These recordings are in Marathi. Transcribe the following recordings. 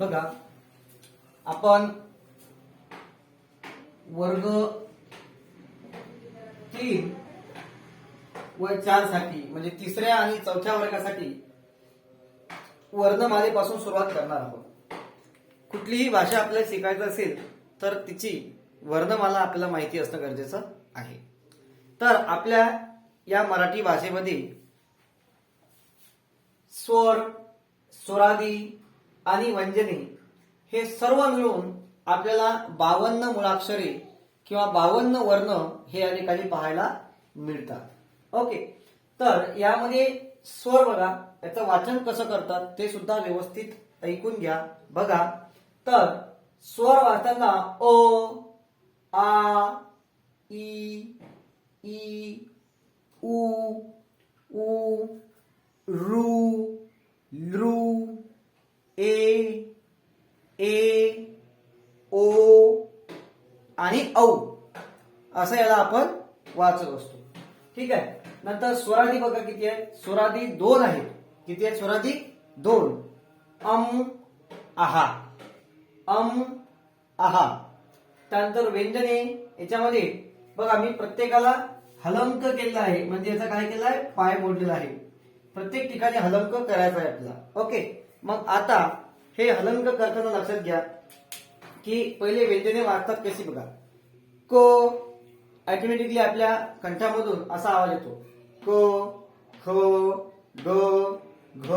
बघा आपण वर्ग तीन व चारसाठी म्हणजे तिसऱ्या आणि चौथ्या वर्गासाठी वर्णमालेपासून सुरुवात करणार आहोत. कुठलीही भाषा आपल्याला शिकायचं असेल तर तिची वर्णमाला आपल्याला माहिती असणं गरजेचं आहे. तर आपल्या या मराठी भाषेमध्ये स्वर स्वरादी आणि व्यंजने हे सर्व मिळून आपल्याला बावन्न मुळाक्षरे किंवा बावन्न वर्ण हे या ठिकाणी पाहायला मिळतात. ओके. तर यामध्ये स्वर बघा. याचं वाचन कसं करतात ते सुद्धा व्यवस्थित ऐकून घ्या. बघा. तर स्वर वाचताना ओ आ ई ई उ उ रू लृ ए ए ओ आणि औ असं याला आपण वाचत असतो. ठीक आहे? नंतर स्वरादी बघा किती आहे. स्वराधी दोन आहेत. किती आहेत स्वराधी दोन. अम आहा. अम आहा. त्यानंतर व्यंजने याच्यामध्ये बघा मी प्रत्येकाला हलंक केलेला आहे. म्हणजे याचा काय केलं आहे? पाय मोडलेला आहे. प्रत्येक ठिकाणी हलंक करायचा आहे आपला ओके? मग आता हे हलंक करताना लक्षात घ्या की पहिले व्यंजने वाचतात कशी बघा. को ऑटोमॅटिकली आपल्या कंठामधून असा आवाज येतो. को ख ग घ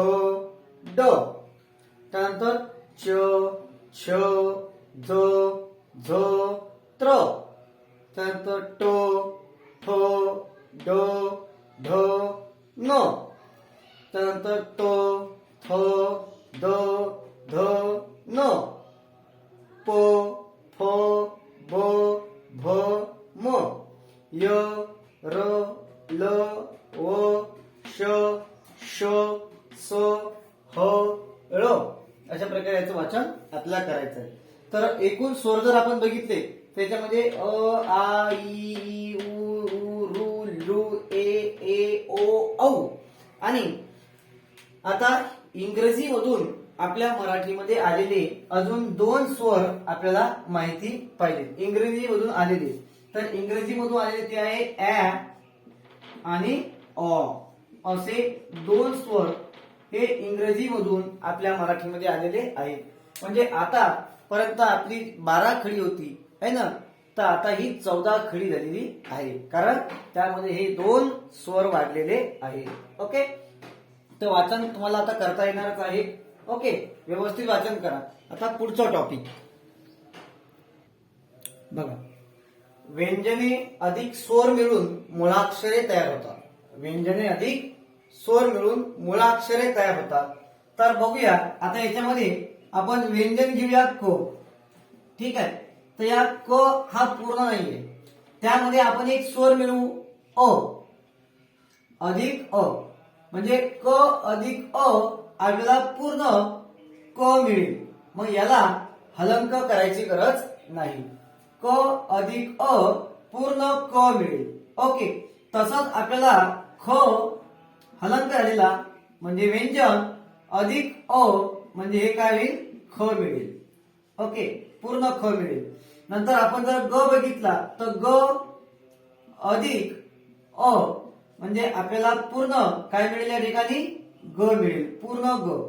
ड. त्यानंतर च छ झ झ त्र. त्यानंतर ट ठ ड ढ न. त्यानंतर त थ द ध न. प फ ब भ म. य र ल व श श स ह ळ. अशा प्रकारे याचं वाचन आपल्याला करायचं आहे. तर एकूण स्वर जर आपण बघितले त्याच्यामध्ये अ आ इ ई, उ ऊ रू लू ए ए ओ औ. आणि आता इंग्रजीमधून आपल्या मराठीमध्ये आलेले अजून दोन स्वर आपल्याला माहिती पाहिजे. इंग्रजी मधून आलेले. तर इंग्रजी मधून आलेले ते आहे ॲ आणि ऑ असे दोन स्वर हे इंग्रजी मधून आपल्या मराठीमध्ये आलेले आहेत. म्हणजे आता पर्यंत आपली बारा खडी होती है ना? तर आता ही चौदा खडी झालेली आहे. कारण त्यामध्ये हे दोन स्वर वाढलेले आहेत. ओके? तर वाचन तुम्हाला आता करता येणारच आहे. ओके व्यवस्थित वाचन करा. आता पुढचा टॉपिक बघा. व्यंजने अधिक स्वर मिळून मुळाक्षरे तयार होतात. व्यंजने अधिक स्वर मिळून मुळाक्षरे तयार होतात. तर बघूया आता याच्यामध्ये आपण व्यंजन घेऊया क. ठीक आहे? तर या क हा पूर्ण नाहीये. त्यामध्ये आपण एक स्वर मिळवू. अ. अधिक अ. म्हणजे क अधिक अ आपल्याला पूर्ण क मिळेल. मग याला हलंक करायची गरज नाही. क अधिक अ पूर्ण क मिळेल. ओके तसंच आपल्याला ख हलंक झालेला म्हणजे व्यंजन अधिक अ म्हणजे हे काय होईल? ख मिळेल. ओके पूर्ण ख मिळेल. नंतर आपण जर ग बघितला तर ग अधिक अ म्हणजे आपल्याला पूर्ण काय मिळेल या ठिकाणी? ग मिळेल. पूर्ण ग.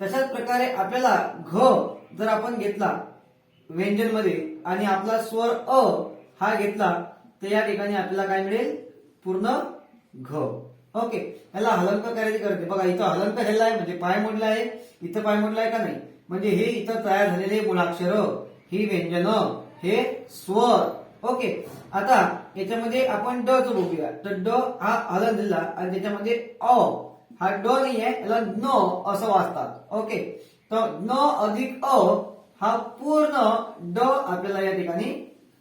तशाच प्रकारे आपल्याला घ जर आपण घेतला व्यंजनमध्ये आणि आपला स्वर अ हा घेतला तर या ठिकाणी आपल्याला काय मिळेल? पूर्ण घ. ओके. याला हलंक करायची करते. बघा इथं हलंक झालेला आहे. म्हणजे पाय मोडला आहे. इथं पाय मोडला आहे का नाही? म्हणजे हे इथं तयार झालेले मुळाक्षर ही व्यंजन हे स्वर. ओके. आता याच्यामध्ये आपण ड च बघूया तर ड हा हलन दिला आणि त्याच्यामध्ये अ हा ड नाही आहे याला नो असं वाचतात. ओके तर न अधिक अ हा पूर्ण ड आपल्याला या ठिकाणी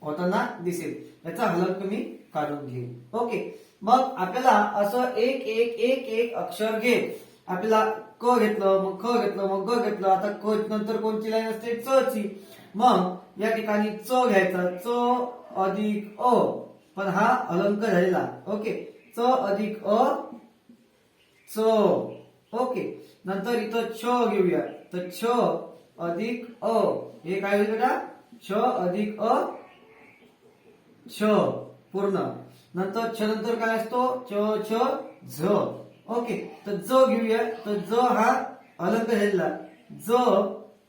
होताना दिसेल. याचा हलक तुम्ही काढून घेऊ ओके मग आपल्याला असं एक एक एक एक अक्षर घेत आपल्याला क घेतलं मग ख घेतलं मग ग घेतलं. आता क नंतर कोणती लाईन असते? च ची. मग या ठिकाणी च घ्यायचा. च अधिक अ. पण हा अलंक झालेला. ओके च अधिक अ च. ओके. नंतर इथं छ घेऊया. तर छ अधिक अ. हे काय होईल बेटा? छ अधिक अ. छ. पूर्ण. नंतर छ नंतर काय असतो? छ छ झ. ओके. तर ज घेऊया. तर ज हा अलंक झालेला ज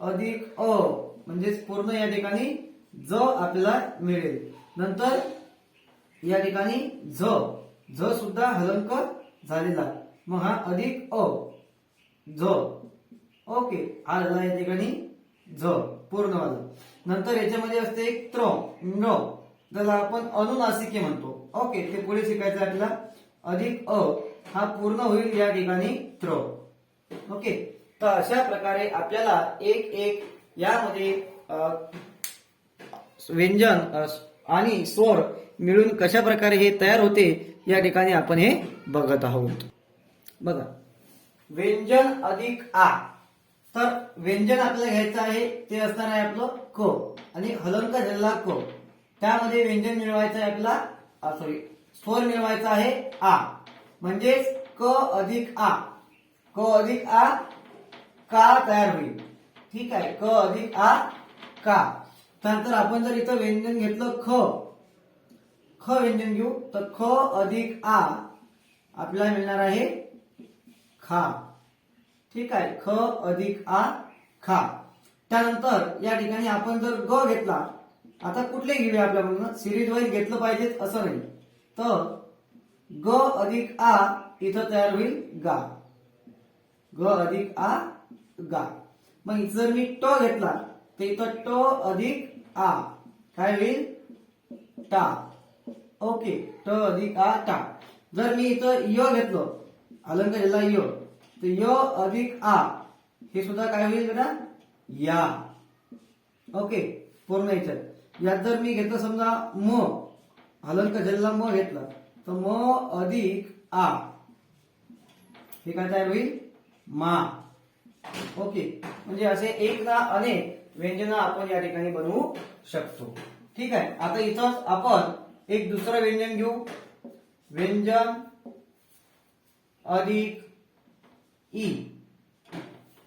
अधिक अ. म्हणजेच पूर्ण या ठिकाणी ज आपल्याला मिळेल. नंतर या ठिकाणी झ. झ सुद्धा हलंक झालेला. मग हा अधिक अ झ ओके हा झाला या ठिकाणी झ पूर्ण आलं नंतर याच्यामध्ये असते एक त्र न त्याला आपण अनुनासिके म्हणतो. ओके ते पुढे शिकायचं आपल्याला. अधिक अ हा पूर्ण होईल या ठिकाणी त्र. ओके तर अशा प्रकारे आपल्याला एक एक यामध्ये व्यंजन आणि स्वर मिळून कशा प्रकारे हे तयार होते या ठिकाणी आपण हे बघत आहोत. बघा. व्यंजन अधिक आ. तर व्यंजन आपल्याला घ्यायचं आहे ते असणार आहे आपलं क आणि हलंक झालेला क. त्यामध्ये व्यंजन मिळवायचं आहे आपला सॉरी स्वर मिळवायचा आहे आ. म्हणजेच क अधिक आ. क अधिक आ का तयार होईल? ठीक आहे क अधिक आ का. त्यानंतर आपण जर इथं व्यंजन घेतलं ख ख व्यंजन घेऊ तर ख अधिक आ आपल्याला मिळणार आहे खा. ठीक आहे. ख अधिक आ खा. त्यानंतर या ठिकाणी आपण जर ग घेतला आता कुठले घेऊया आपल्या म्हणून सिरीज वाईज घेतलं पाहिजे असं नाही. तर ग अधिक आ इथं तयार होईल गा. ग अधिक आ गा. मग इथं जर मी ट घेतला तर इथं ट अधिक आ. काय होईल? टा. ओके. ट अधिक आ टा. जर मी इथं य घेतलं अलंक झाला य. तर य अधिक आ. हे सुद्धा काय होईल बेटा? या. ओके पूर्ण याच्यात. यात जर मी घेतलं समजा म अलंक झालेला म घेतला तर म अधिक आ. हे काय तयार होईल? मा. ओके म्हणजे असे एक ना अनेक व्यंजन आपण या ठिकाणी बनवू शकतो. ठीक आहे आता इथंच आपण एक दुसरं व्यंजन घेऊ. व्यंजन अधिक ई.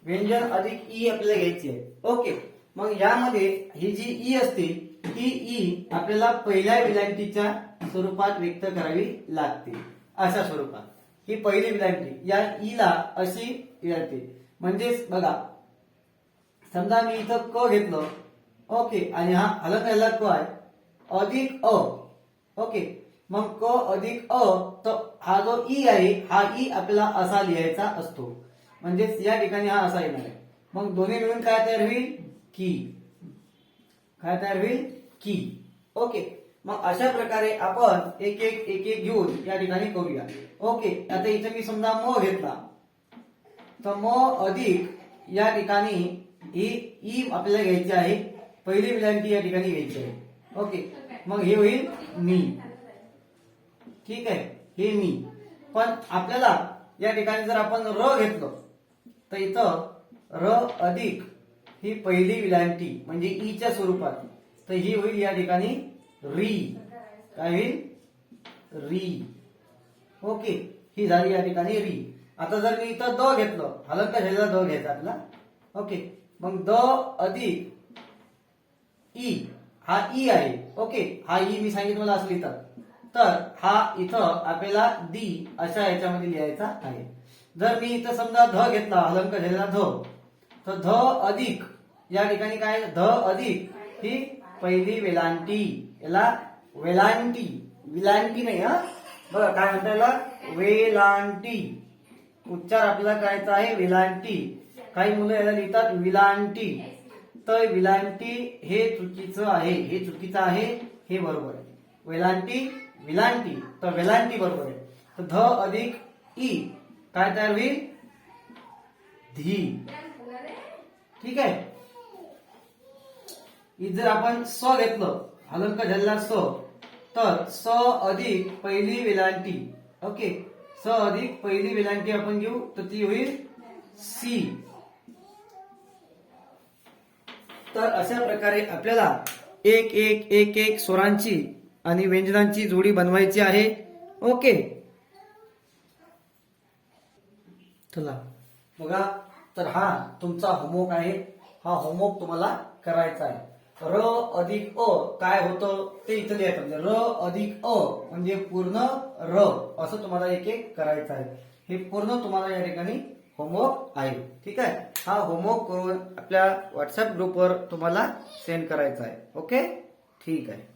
व्यंजन अधिक ई आपल्याला घ्यायची आहे. ओके. मग यामध्ये ही जी ई असते ही ई आपल्याला पहिल्या विलांटीच्या स्वरूपात व्यक्त करावी लागते. अशा स्वरूपात. ही पहिली विलांटी या ईला अशी विलांटी म्हणजेच बघा समजा मी इथं क घेतलं ओके आणि हा हलत राहिला क आहे अधिक अ. ओके. मग क अधिक अ तर हा जो ई आहे हा ई आपल्याला असा लिहायचा असतो. म्हणजेच या ठिकाणी हा असा येणार आहे. मग दोन्ही मिळून काय तयार होईल? की. काय तयार होईल? की. ओके. मग अशा प्रकारे आपण एक एक एक एक घेऊन या ठिकाणी करूया. ओके. आता इथे मी समजा म घेतला. तर म अधिक या ठिकाणी ही ई आपल्याला घ्यायची आहे. पहिली विलांटी या ठिकाणी घ्यायची आहे. ओके. मग हे होईल मी. ठीक आहे हे मी. पण आपल्याला या ठिकाणी जर आपण र घेतलं तर इथं र अधिक ही पहिली विलांटी म्हणजे ईच्या स्वरूपात तर ही होईल या ठिकाणी री. काय होईल? री. ओके ही झाली या ठिकाणी री. आता जर मी इथं द घेतलं हलंका झालेला द घ्यायचा आपला ओके मग द अधिक ई हा ई आहे. ओके हा ई मी सांगितलं मला असली तर तर हा इथं आपल्याला दी अशा याच्यामध्ये लिहायचा आहे. जर मी इथं समजा ध घेतला हलंक झालेला ध तर ध अधिक या ठिकाणी काय ध अधिक ही पहिली वेलांटी याला वेलांटी विलांटी नाही हा? बघा काय म्हणता याला? वेलांटी. उच्चार आपल्याला करायचा आहे विलांटी. काही मुलं याला लिहितात विलांटी. तर विलांटी हे चुकीचं आहे हे चुकीचं आहे हे बरोबर आहे. वेलांटी विलांटी. तर वेलांटी बरोबर आहे. तर ध अधिक ई. काय तयार होईल? धी. ठीक आहे? इथं जर आपण स घेतलं हलंक झालेला स तर स अधिक पहिली वेलांटी. ओके? स अधिक पहिली वेलांटी आपण घेऊ तर ती होईल सी. तर अशा प्रकारे आपल्याला एक एक एक एक स्वरांची आणि व्यंजनांची जोडी बनवायची आहे. ओके. चला. बघा तर हा तुमचा होमवर्क आहे. हा होमवर्क तुम्हाला करायचा आहे. र अधिक अ काय होतं ते इथं लिहायचं म्हणजे र अधिक अ म्हणजे पूर्ण र असं तुम्हाला एक एक करायचं आहे. हे पूर्ण तुम्हाला या ठिकाणी होमवर्क आहे. ठीक आहे? हा होमवर्क करून आपल्या व्हॉट्सअप ग्रुपवर तुम्हाला सेंड करायचा आहे. ओके? ठीक आहे.